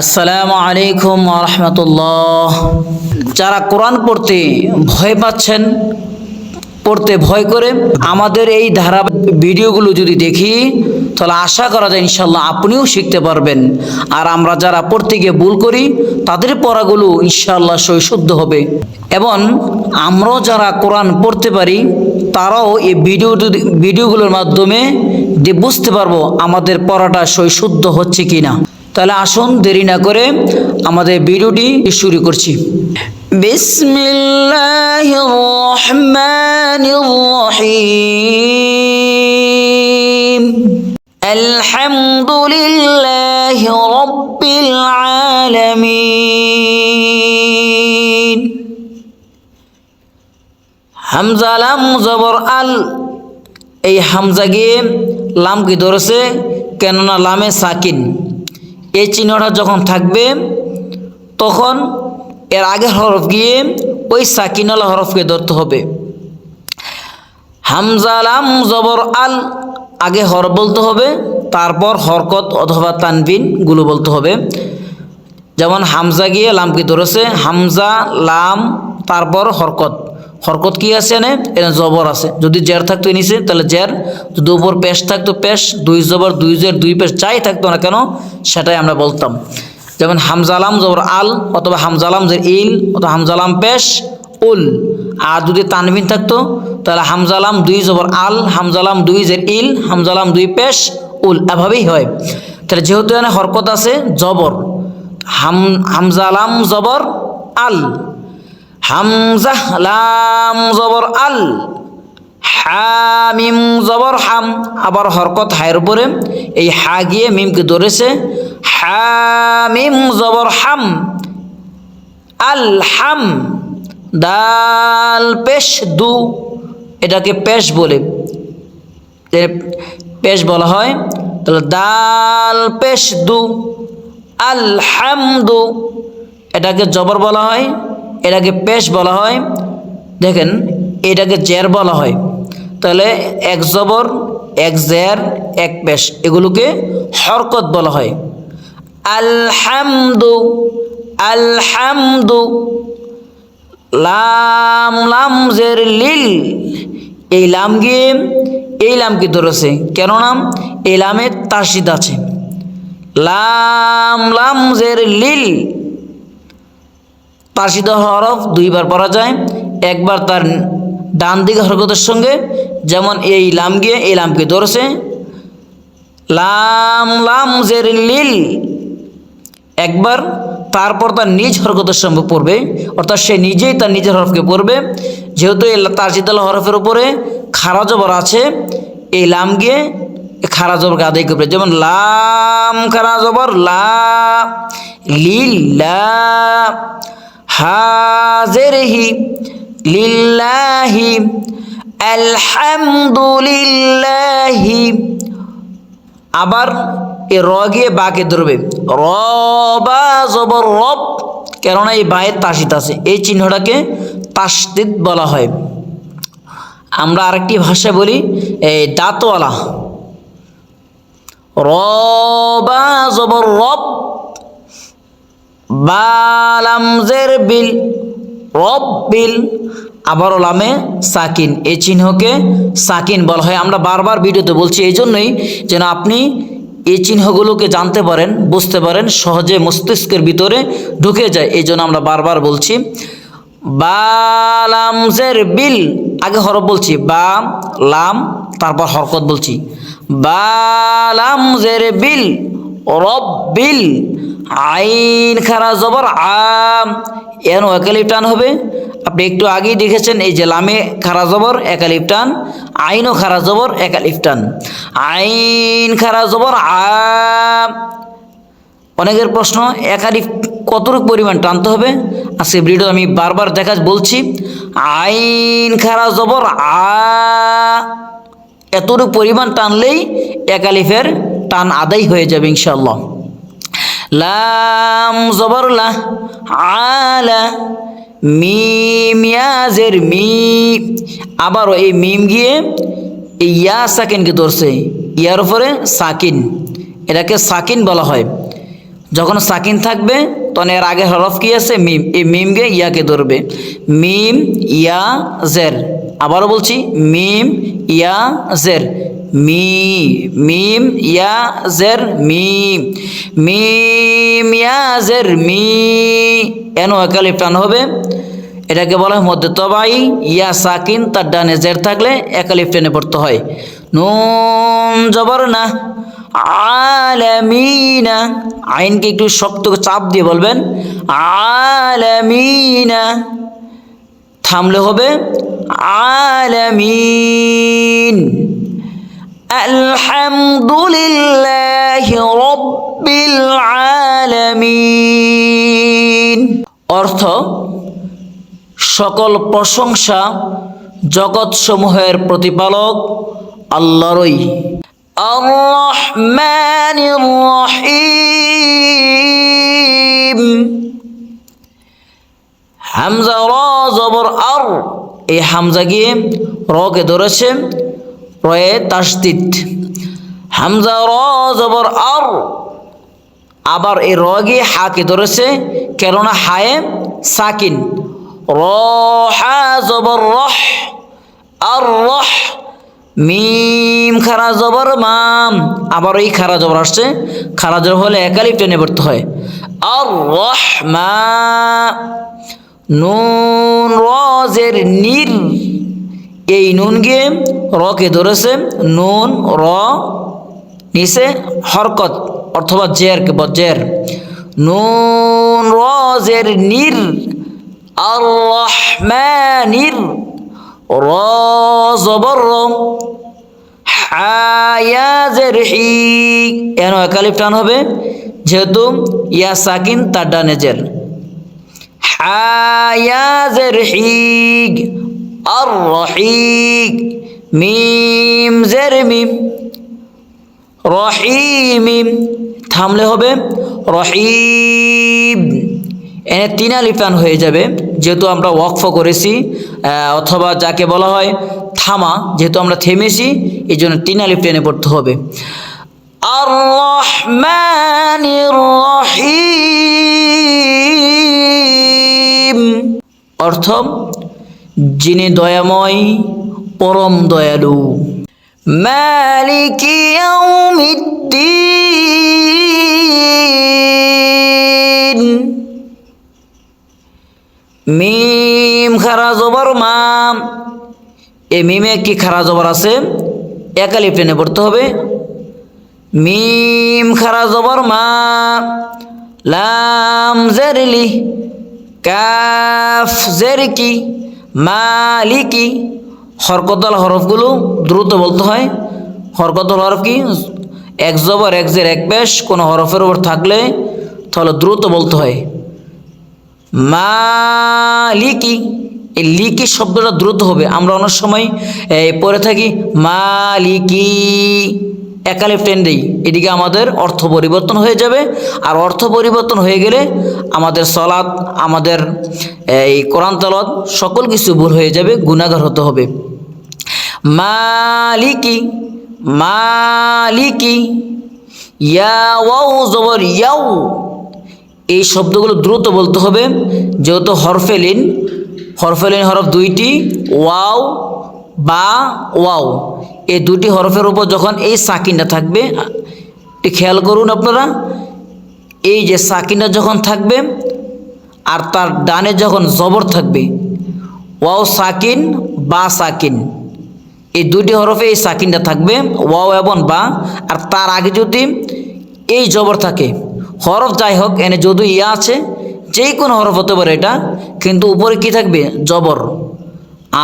আসসালামু আলাইকুম রহমতুল্লাহ। যারা কোরআন পড়তে ভয় পাচ্ছেন, পড়তে ভয় করে, আমাদের এই ধারা ভিডিওগুলো যদি দেখি, তাহলে আশা করা যায় ইনশাল্লাহ আপনিও শিখতে পারবেন। আর আমরা যারা পড়তে গিয়ে ভুল করি, তাদের পড়াগুলো ইনশাল্লাহ সৈশুদ্ধ হবে। এবং আমরাও যারা কোরআন পড়তে পারি, তারাও এই ভিডিও ভিডিওগুলোর মাধ্যমে বুঝতে পারব আমাদের পড়াটা সৈশুদ্ধ হচ্ছে কি না তাহলে আসুন দেরি না করে আমাদের ভিডিওটি শুরু করছি। বিসমিল্লাহ রহমান রহিম। আলহামদুলিল্লাহ রব্বিল আলামিন লাম জবর আল। এই হামজা গিয়ে লাম কি ধরেছে, কেননা লামে সাকিন। এই চিহ্নটা যখন থাকবে, তখন এর আগে হরফ গিয়ে ওই সাকিনওয়ালা হরফকে ধরতে হবে। হামজা লাম জবর আল আগে হরফ বলতে হবে, তারপর হরকত অথবা তানবিনগুলো বলতে হবে। যেমন হামজা গিয়ে লামকে ধরেছে, হামজা, লাম, তারপর হরকত। হরকত কি আছে এনে? এনে জবর আছে। যদি জের থাকতো নিচে, তাহলে জের। যদি উপর পেশ থাকতো পেশ, দুই জবর, দুই জের, দুই পেশ, যাই থাকতো না কেন, সেটাই আমরা বলতাম। যেমন হামজালাম জবর আল, অথবা হামজালাম জের ইল, অথবা হামজালাম পেশ, উল। আর যদি তানবিন থাকতো, তাহলে হামজালাম দুই জবর আল হামজালাম দুই জের ইল হামজালাম দুই পেশ, উল। এভাবেই হয়। তাহলে যেহেতু এখানে হরকত আছে, জবর। হাম হামজালাম জবর আল। হামজা, লাম, জবর, আল। হামিম, জবর, হাম। আবার হরকত হায়ের উপরে এই হা গিয়ে মিমকে ধরেছে, হামিম, জবর, হাম। আল, হাম। দাল, পেশ, দু। এটাকে পেশ বলে। পেশ বলা হয়, তাহলে দাল, পেশ, দু। আলহামদু এটাকে জবর বলা হয়। এটাকে পেশ বলা হয়, দেখেন এটাকে জের বলা হয়। তাহলে এক জবর, এক জের এক পেশ, এগুলোকে হরকত বলা হয়। আলহামদু আলহামদু, লাম লাম, জের, লিল, এই লাম গিয়ে এই লামকে ধরেছে? কেন নাম? এই লামে তাসিদ আছে। লাম লাম, জের, লিল তাসিদ হরফ দুইবার পড়া যায়, একবার তার ডান দিকে হরকতের সঙ্গে, যেমন এই লাম গিয়ে এই লামকে ধরেছে। লাম লাম জের লিল। একবার তারপর তার নিজ হরকতের সঙ্গে পড়বে, অর্থাৎ সে নিজেই তার নিজের হরফকে পড়বে। যেহেতু এই তাজিদাল হরফের উপরে খারা জবর আছে, এই লাম গিয়ে খারা জবরকে আদায় করবে। যেমন লাম খারা জবর, লা লিল্লা হাজেরহি লিল্লাহি, আলহামদুলিল্লাহি। আবার এ র গিয়ে বাকে ধরবে? র বা জবর রব, কেননা এই বায়ের তাসিদ আছে। এই চিহ্নটাকে তাসদিদ বলা হয়। আমরা আরেকটি ভাষা বলি এই দাঁতওয়ালা। র বা জবর রব বালামজের বিল, রব বিল আবার ওলামে সাকিন। এই চিহ্নকে সাকিন বলা হয়। আমরা বারবার ভিডিওতে বলছি এই জন্যই যেন আপনি এই চিহ্নগুলোকে জানতে পারেন, বুঝতে পারেন, সহজে মস্তিষ্কের ভিতরে ঢুকে যায়। এই জন্য আমরা বারবার বলছি, বালামজের বিল, আগে হরফ বলছি, বা, লাম, তারপর হরকত বলছি। বালামজের বিল, রব বিল আইন খারা জবর আম। এন একালিপ টান হবে। আপনি একটু আগেই দেখেছেন এই যে লামে খারা জবর, একালিপ টান। আইনও খারা জবর, একালিপ টান। আইন খারা জবর, আম। অনেকের প্রশ্ন একালিফ কতটুকু পরিমাণ টানতে হবে? আজকে ভিডিও আমি বারবার দেখা বলছি, আইন খারা জবর আ এতটুকু পরিমাণ টানলেই একালিফের টান আদায় হয়ে যাবে ইনশাল্লাহ লাম জবর লা আলা মিম ইয়াজের মি আবারও এই মিম গিয়ে এই ইয়া সাকিনকে ধরছে। ইয়ার উপরে সাকিন। এটাকে সাকিন বলা হয়। যখন সাকিন থাকবে, তখন এর আগে হরফ কি আছে? মিম। এই মিম গে ইয়াকে ধরবে। মিম ইয়া জের আবারও বলছি, মিম ইয়া জের মি, মিম, ইয়া, জের মিম মিম, ইয়া, জের, মি। এন একালিফ টান হবে। এটাকে বলা হয় মধ্যে তবাই, ইয়া, সাকিন, তার ডানে জের থাকলে একালিফ টেনে পড়তে হয়। নুন, জবর না। আলামিনা, আইনকে একটু শক্ত চাপ দিয়ে বলবেন। আলামিনা, থামলে হবে। আলামিন। আলহামদুলিল্লাহি রব্বিল আলামিন। অর্থ, সকল প্রশংসা জগৎসমূহের প্রতিপালক আল্লাহরই। রহমানির রহিম। হামজা, র, জবর, আর, এই হামজা গিয়ে রকে ধরেছে। রয়ে তাসদিদ। হামজা র, জবর আর, আবার এই র গিয়ে হাকে ধরেছে? কেননা হায়ে সাকিন। র, হা রহ, আর, রহ, মিম, খারা, জবর, মাম। আবার এই খারা, জবর আসছে। খারা, জবর হলে একালিপ টেনে পড়তে হয়। আর, রহ, মা, নুন রজের নির এই নুন গিয়ে রকে ধরেছে, নুন, র, নিচে হরকত, অথবা জের জের। নুন রজের নির আর রহমানির র, জবর র হায়াজের হি। এন একালিপ টান হবে, যেহেতু ইয়া সাকিন তার ডানে জের। হায়াজের হিগ আর রহিগ মিম, জের, মিম থামলে হবে রহিম এনে তিন আলিফান হয়ে যাবে, যেহেতু আমরা ওয়াকফ করেছি অথবা যাকে বলা হয় থামা, যেহেতু আমরা থেমেছি এই জন্য তিন আলিফ টেনে পড়তে হবে। আর অর্থ যিনি দয়াময়, পরম দয়ালু। মালিক মিম খারা জবর মাম এ মিমে একটি খারা জবর আছে? একালিপ টেনে পড়তে হবে। মিম খারা জবর মা। লাম জেরলি কাফ জেরকি মালিকি, হরকতল হরফগুলো দ্রুত বলতে হয়। হরকতল হরফ কি? এক জবর, এক জের, এক পেশ, কোনো হরফের উপর থাকলে তাহলে দ্রুত বলতে হয়। মালিকি, এই লিকি শব্দটা দ্রুত হবে। আমরা অনেক সময় পড়ে থাকি মালিকি। একালিফ টেন দেই এদিকে আমাদের অর্থ পরিবর্তন হয়ে যাবে। আর অর্থ পরিবর্তন হয়ে গেলে আমাদের সলাদ আমাদের এই কোরআন তালাত সকল কিছু ভুল হয়ে যাবে গুণাগার হতে হবে। মালিকি মালিকি, ইয়া ওয়াও জবর ইয়াও এই শব্দগুলো দ্রুত বলতে হবে, যেহেতু হরফেলিন হরফেলিন হরফ দুইটি ওয়াও বা ওয়াও এই দুটি হরফের উপর যখন এই সাকিনটা থাকবে, একটু খেয়াল করুন আপনারা, এই যে সাকিনটা যখন থাকবে আর তার ডানে যখন জবর থাকবে, ওয়াও সাকিন, বা সাকিন, এই দুটি হরফে এই সাকিনটা থাকবে, ওয়াও এবং বা, আর তার আগে যদি এই জবর থাকে, হরফ যাই হোক, এনে যদি ইয়া আছে যে কোনো হরফ হতে পারে এটা, কিন্তু উপরে কি থাকবে? জবর।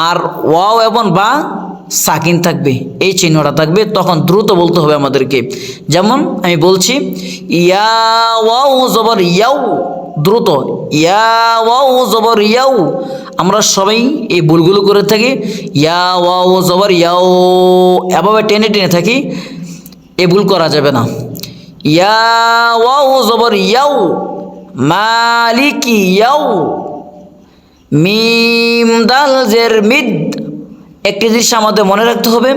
আর ওয়াও এবং বা সাকিন থাকবে, এই চিহ্নটা থাকবে, তখন দ্রুত বলতে হবে আমাদেরকে। যেমন আমি বলছি, ইয়া ওয়াও জবর ইয়াও দ্রুত, ইয়া ওয়াও জবর ইয়াও আমরা সবাই এই ভুলগুলো করে থাকি, ইয়া ওয়াও জবর ইয়াও এভাবে টেনে টেনে থাকি, এ ভুল করা যাবে না। ইয়া ওয়াও জবর ইয়াও মালিকি ইয়াও মিম দাল জের মিদ একটি জিনিস আমাদের মনে রাখতে হবে,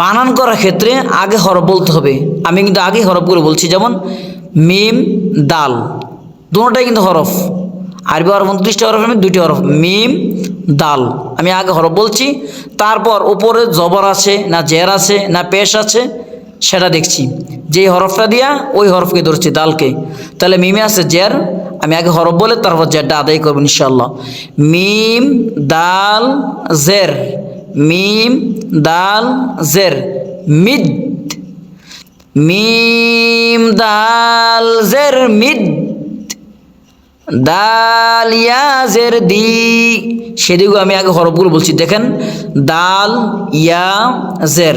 বানান করার ক্ষেত্রে আগে হরফ বলতে হবে। আমি কিন্তু আগে হরফগুলো বলছি, যেমন মিম, দাল, দুটোটাই কিন্তু হরফ। আরবি হরফ উনত্রিশটা হরফ আমি দুইটি হরফ, মিম, দাল। আমি আগে হরফ বলছি, তারপর উপরে জবর আছে, না জের আছে, না পেশ আছে, সেটা দেখছি। যেই হরফটা দিয়া ওই হরফকে ধরছি, দালকে। তাহলে মিমে আছে জের আমি আগে হরফ বলে তারপর জেরটা আদায় করব ইনশাল্লাহ মিম, দাল, জের। মিম, দাল, জের। মিদ। মিম, দাল, জের, মিদ। দাল, ইয়া, জের, দি। সেদিকেও আমি আগে হরফগুলো বলছি। দেখেন, দাল, ইয়া, জের।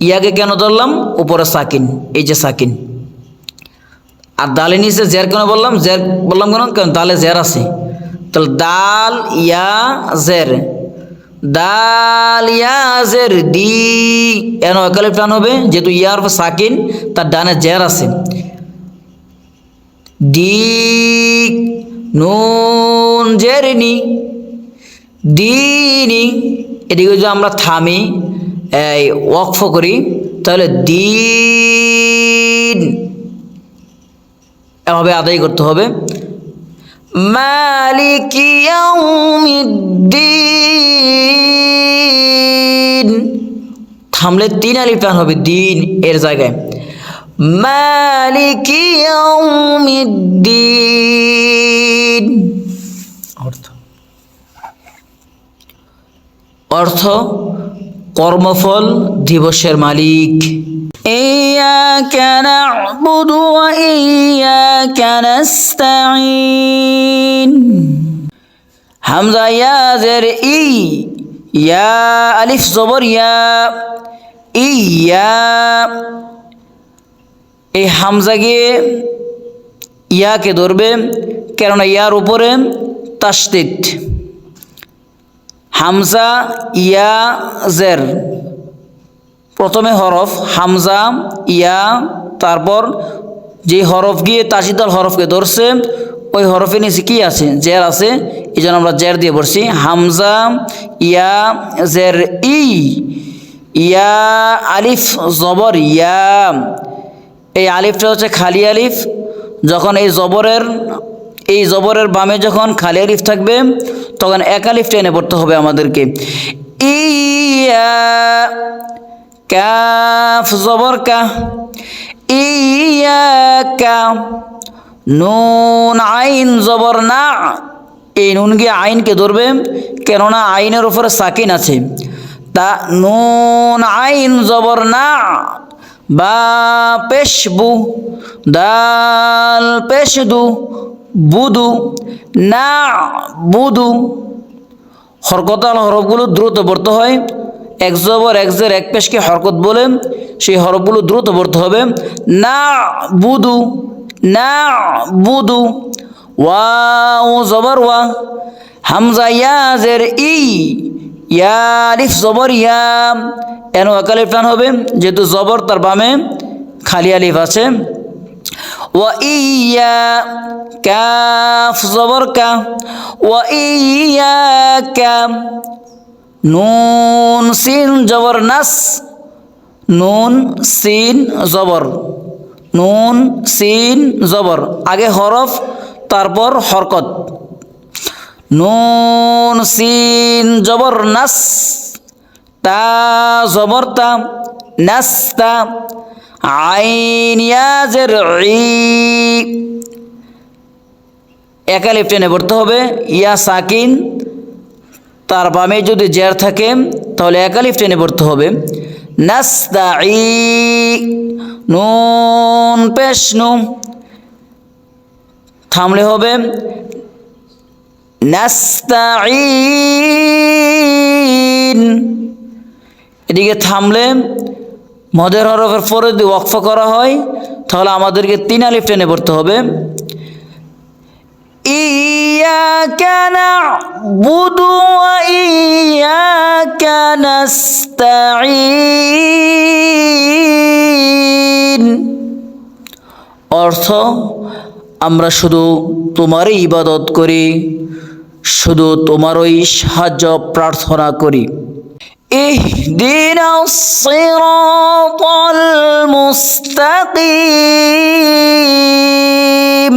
ইয়াকে কেন ধরলাম? উপরে সাকিন, এই যে সাকিন। আর দালে নিচে জের কেন বললাম? জের বললাম কেন? কারণ দালে জের আছে। তাহলে দাল ইয়া, জের। দাল ইয়া, জের দি এন একালে টান হবে, যেহেতু ইয়ার সাকিন, তার ডানে জের আছে। দি নুন জেরনি দিনি এদিকে যদি আমরা থামি, এই, ওয়াকফ করি, তাহলে দিন এভাবে আদায় করতে হবে। মালিক থামলে তিন আলিফ টান হবে দিন এর জায়গায়। মালিক অর্থ। অর্থ কর্মফল দিবসের মালিক। إياك نعبد وإياك نستعين হামজা ইয়া জের ই ইয়া আলিফ জবর ইয়া ইয়া এই হামজা গিয়ে ইয়াকে ধরবে কেননা ইয়ার উপরে তাস্তিত হামজা ইয়া জের প্রথমে হরফ, হামজা, ইয়া, তারপর যে হরফ গিয়ে তাসিদাল হরফকে ধরছে, ওই হরফের নিচে কি আছে? জের আছে এই জন্য আমরা জের দিয়ে পড়ছি হামজা, ইয়া, জের, ই, ইয়া, আলিফ, জবর, ইয়া। এই আলিফটা হচ্ছে খালি আলিফ। যখন এই জবরের এই জবরের বামে যখন খালি আলিফ থাকবে, তখন এক আলিফ টেনে পড়তে হবে আমাদেরকে। ইয়া কাফ জবর কা, ইয়াকা, নুন আইন জবর না, এই নুন গিয়ে আইনকে ধরবে? কেননা আইনের উপরে সাকিন আছে। তা নুন আইন জবর না, বা পেশবু, দাল পেশদু, বুদু, না বুদু। হরকতাল হরফগুলো দ্রুত পড়তে হয়। এক জবর, এক জের, এক পেশকে হরকত বলে সেই হরফগুলো দ্রুত পড়তে হবে। না বুদু না বুদু ওয়া ও জবর, ওয়া। হামজা ইয়াজের ই ইয়ারিফ জবর, ইয়া। এন ওয়াকালিফ টান হবে, যেহেতু জবর তার বামে খালি আলিফ আছে। ওয়া কাফ জবর কা, ওয়া কা নুন, সিন, জবর, নাস। নুন, সিন, জবর। নুন, সিন, জবর। আগে হরফ, তারপর হরকত। নুন, সিন, জবর, নাস। তা, জবর, তা নাস্তা আইন, ইয়াজের, ই। একালিফ টেনে পড়তে হবে। ইয়া, সাকিন। তার বামে যদি জের থাকে, তাহলে একালিফ টেনে পড়তে হবে। নাস্তাই নুন, পেশ থামলে হবে। নাস্তাইন এদিকে থামলে মদের হরফের পরে যদি ওয়াকফ করা হয়, তাহলে আমাদেরকে তিন আলিফ টেনে পড়তে হবে। إياك نعبد وإياك نستعين অর্থ আমরা শুধু তোমারই ইবাদত করি শুধু তোমারই সাহায্য প্রার্থনা করি اهدنا الصراط المستقيم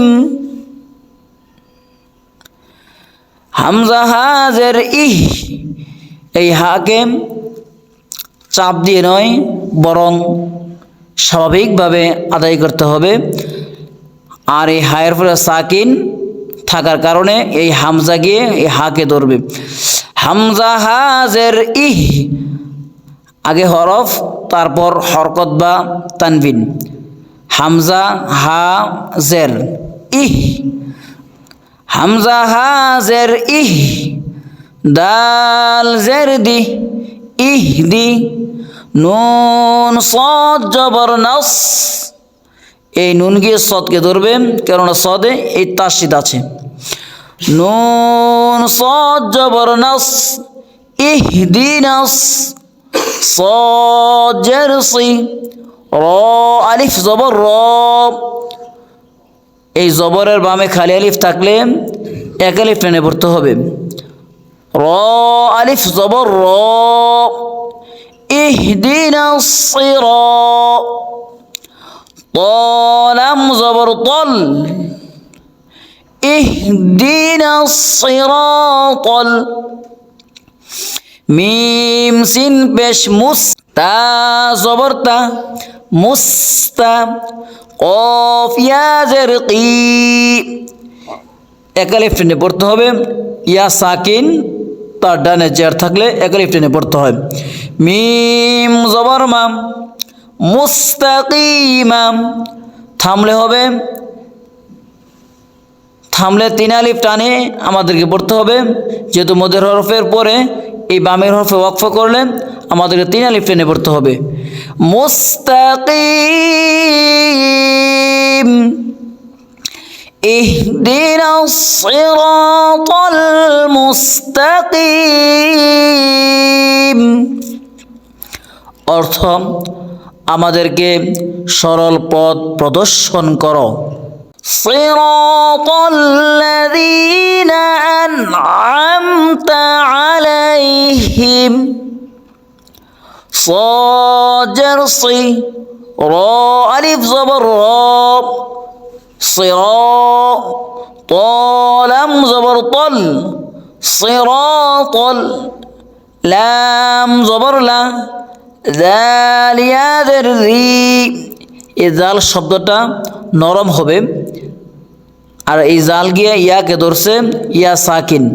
হামজা হাজের ইহ, এই হাকে চাপ দিয়ে নয়, বরং স্বাভাবিকভাবে আদায় করতে হবে। আর এই হায়ের ফলে সাকিন থাকার কারণে এই হামজা গিয়ে এই হাকে ধরবে। হামজা হাজের ইহ, আগে হরফ, তারপর হরকত বা তানবিন। হামজা হা জের ইহ হামজা হাজের ইহ, দাল জের দি, ইহ দি, নুন সদ জবর নস। এই নুন গিয়ে সদকে ধরবে, কেননা সদে এই তাসিদ আছে। নুন সদ জবর নস, ইহ দি নস, সদ জের সি, র আলিফ জবর রব এই জবরের বামে খালি আলিফ থাকলে এক আলিফ টেনে পড়তে হবে র আলিফ জবর র ইহদিনা الصراط طالم জবর طل اهدنا الصراط মিম সিন পেশ মুস তা জবর তা মুস্তা কফ ইয়াজের কি একালিফ টেনে পড়তে হবে। ইয়া সাকিন, তার ডানে জের থাকলে একালিফ টেনে পড়তে হয়। মিম, জবর মাম মুস্তাকিমাম থামলে হবে। থামলে তিন আলিফ টানে আমাদেরকে পড়তে হবে। যেহেতু মদের হরফের পরে এই বামের হরফে ওয়াকফ করলে আমাদেরকে তিন আলিফ টেনে পড়তে হবে মুস্তাকিম اهدنا الصراط المستقيم অর্থ আমাদেরকে সরল পথ প্রদর্শন করো صراط الذين أنعمت عليهم. صاجر صي را ألف زبر را صراط طالم زبر طل صراط لام زبر لا ذال يا ذري. এজাল শব্দটা নরম হবে। আর এই জাল গিয়া ইয়াকে ধরছে ইয়া সাকিন।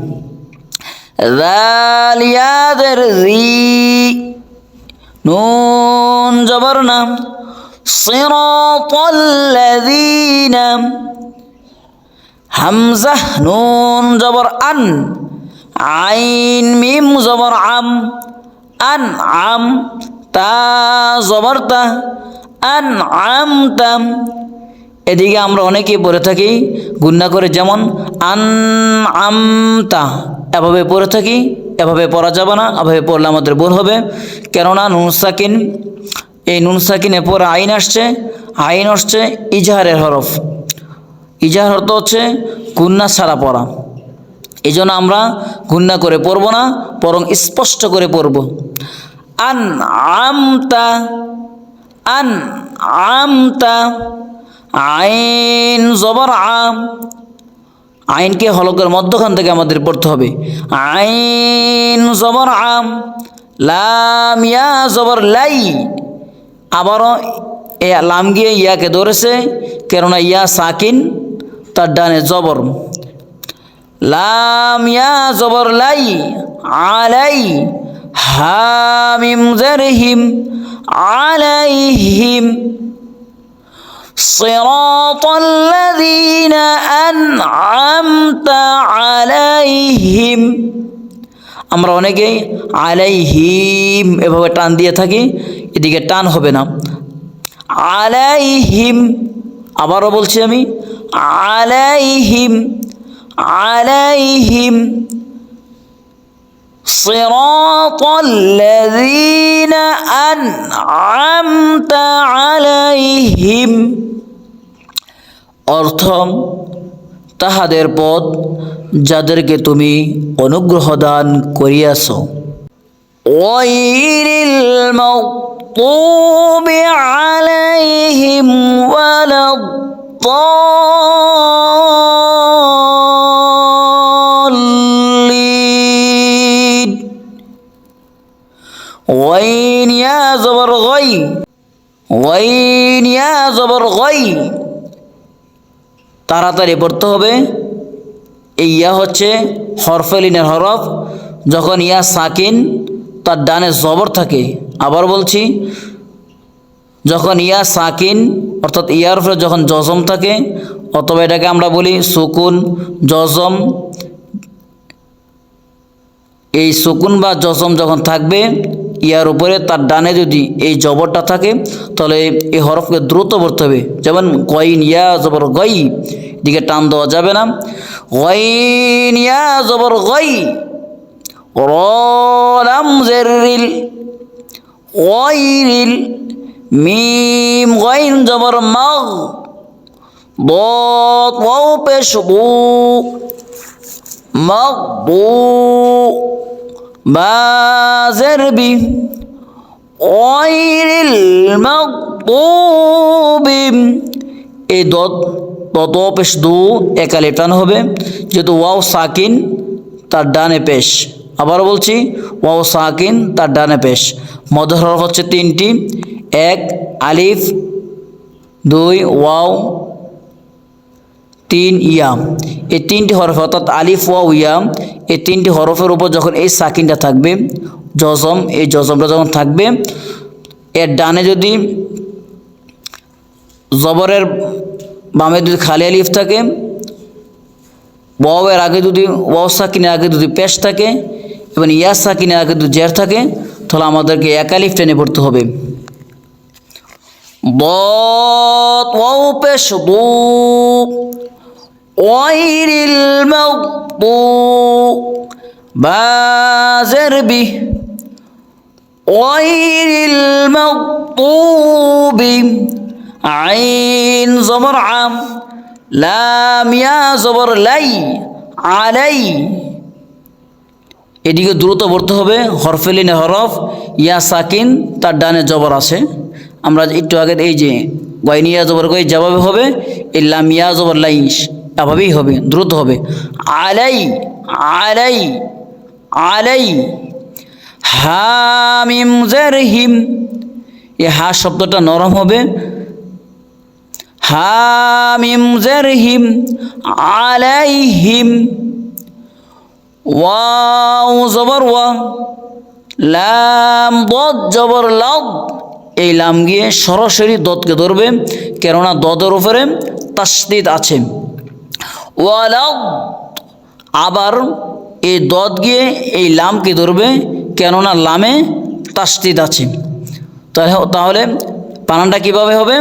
জালিয়াদের জি নুন জবর না। হামজাহ নুন জবর আন, আইন মিম জবর আম, আন আম, তা জবর তা। আন আম তাম এদিকে আমরা অনেকেই পড়ে থাকি গুন্না করে যেমন আন আমতা এভাবে পড়ে থাকি, এভাবে পড়া যাবে না, এভাবে পড়লে আমাদের ভুল হবে। কেননা নুন সাকিন, এই নুন সাকিনে পরে আইন আসছে আইন আসছে ইজাহারের হরফ। ইজাহার অর্থ হচ্ছে গুন্না ছাড়া পড়া। এই জন্য আমরা গুন্না করে পড়ব না, বরং স্পষ্ট করে পড়ব। আন আমতা আন আমতা আইন জবর। আম আইনকে হলকের মধ্যখান থেকে আমাদের পড়তে হবে। আইন জবর। আম লাম ইয়া জবর লাই। আবারও এ লাম গিয়ে ইয়াকে ধরেছে, কেননা ইয়া সাকিন, তার ডানে জবর। লাম ইয়া জবর লাই, আলাই হামিম জারহিম। আলাইহিম صراط الذين أنعمت عليهم আমরা অনেকেই আলাইহিম এভাবে টান দিয়ে থাকি এদিকে টান হবে না আলাইহিম আবারও বলছি আমি আলাইহিম আলাইহিম صراط الذين أنعمت عليهم অর্থ তাহাদের পথ যাদেরকে তুমি অনুগ্রহ দান করিয়াছ غير المغضوب عليهم ولا ওয়াইন ইয়া জবর গই, ওয়াইন ইয়া জবর গই। তাড়াতাড়ি পড়তে হবে। এই ইয়া হচ্ছে হরফেলিনের হরফ, যখন ইয়া সাকিন, তার ডানে জবর থাকে। আবার বলছি, যখন ইয়া সাকিন, অর্থাৎ ইয়ার ফলে যখন জজম থাকে, অথবা এটাকে আমরা বলি সুকুন, জজম। এই সুকুন বা জজম যখন থাকবে ইয়ার উপরে তার ডানে যদি এই জবরটা থাকে তাহলে এই হরফকে দ্রুত পড়তে হবে যেমন গইন ইয়া জবর গই দিকে টান দেওয়া যাবে না গইন ইয়া জবর গই রলাম জেরিল গইরিল মিম গইন জবর মগ ضاد واو পেশ বু মগবু بازر بي غير المغضوب এই দত তত পেশ দু একালে টান হবে যেহেতু ওয়াও সাকিন তার ডানে পেশ আবার বলছি ওয়াও সাকিন তার ডানে পেশ মধ্য হরফ হচ্ছে তিনটি এক আলিফ দুই ওয়াও তিন ইয়াম। এই তিনটি হরফ অর্থাৎ আলিফ ওয়া ইয়াম, এই তিনটি হরফের উপর যখন এই সাকিনটা থাকবে, জজম, এই জজমটা যখন থাকবে, এর ডানে যদি জবরের বামে যদি খালি আলিফ থাকে, ওয়াওয়ের আগে যদি, ওয়াও সাকিনের আগে যদি পেশ থাকে, এবং ইয়া সাকিনের আগে যদি জের থাকে, তাহলে আমাদেরকে এক আলিফ টেনে পড়তে হবে। ব পেশ, দু غير المغضوب بازر به غير المغضوب عين زبر عام লাম ইয়া জবর লাই আলাই এদিকে দ্রুত পড়তে হবে হরফেলিনে হরফ ইয়া সাকিন তার ডানে জবর আছে আমরা একটু আগে এই যে গয়নিয়া জবর গই যেভাবে হবে এই লাম ইয়া জবর লাই এভাবেই হবে, দ্রুত হবে। আলাই আলাই আলাই, হামিম হিম এই হা শব্দটা নরম হবে। হামিম হিম আলাইহিম। ওয়াও জবর ওয়া, লাম দদ জবর লদ এই লাম গিয়ে সরাসরি দদকে ধরবে, কেননা দদের উপরে তাসদিদ আছে। আবার এই দদ গিয়ে এই লামকে ধরবে, কেননা লামে তাসদিদ আছে। তাহলে বানানটা কীভাবে হবে?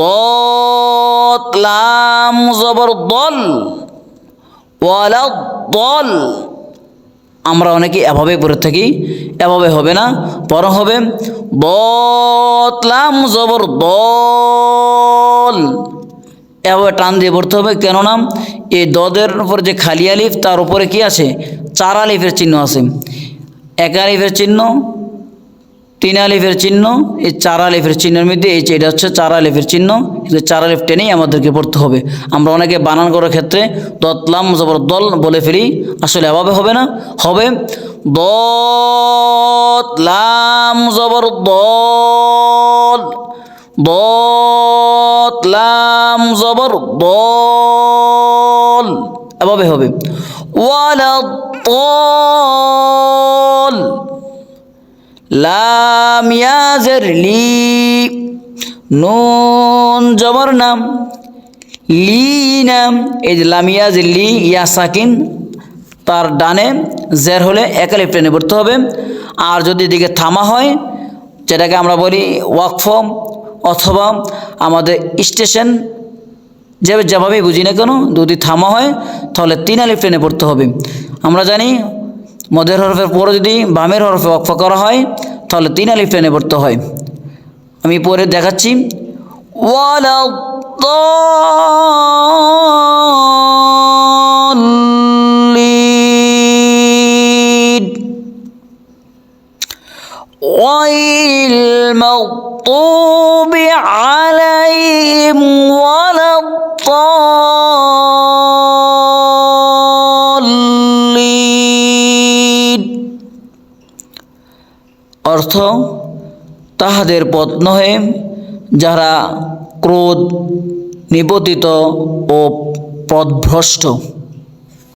দত লাম, জবর, দল। ওয়ালা দল। আমরা অনেকে এভাবে পড়ে থাকি, এভাবে হবে না। বরং হবে দত লাম, জবর, দল। এভাবে টান দিয়ে পড়তে হবে, কেননা এই দদের উপর যে খালি আলিফ, তার উপরে কি আছে? চার আলিফের চিহ্ন আছে। এক আলিফের চিহ্ন, তিন আলিফের চিহ্ন, এই চার আলিফের চিহ্নের মধ্যে এই এটা হচ্ছে চার আলিফের চিহ্ন, এই চার আলিফ টেনেই আমাদেরকে পড়তে হবে। আমরা অনেকে বানান করার ক্ষেত্রে দতলাম জবর, দল বলে ফেলি, আসলে এভাবে হবে না। হবে দতলাম জবর, দল। দতলাম জবর দল এভাবে হবে। ওয়ালা দল লাম ইয়াজের লি। নুন, জবর নাম। লি নাম। এই যে লাম ইয়াজ লি, ইয়া সাকিন, তার ডানে জের হলে একালিপ টেনে পড়তে হবে। আর যদি এদিকে থামা হয়, যেটাকে আমরা বলি ওয়াকফ অথবা আমাদের স্টেশন যে যেভাবেই বুঝি না কেন, যদি থামা হয়, তাহলে তিন আলিফ টেনে পড়তে হবে। আমরা জানি, মদের হরফের পরে যদি বামের হরফে অক্ষা করা হয়, তাহলে তিন আলিফ টেনে পড়তে হয়। আমি পরে দেখাচ্ছি। ওয়ালা غير المغضوب عليهم ولا الضالين অর্থ তাহাদের পথ নহে যারা ক্রোধ নিপতিত ও পথভ্রষ্ট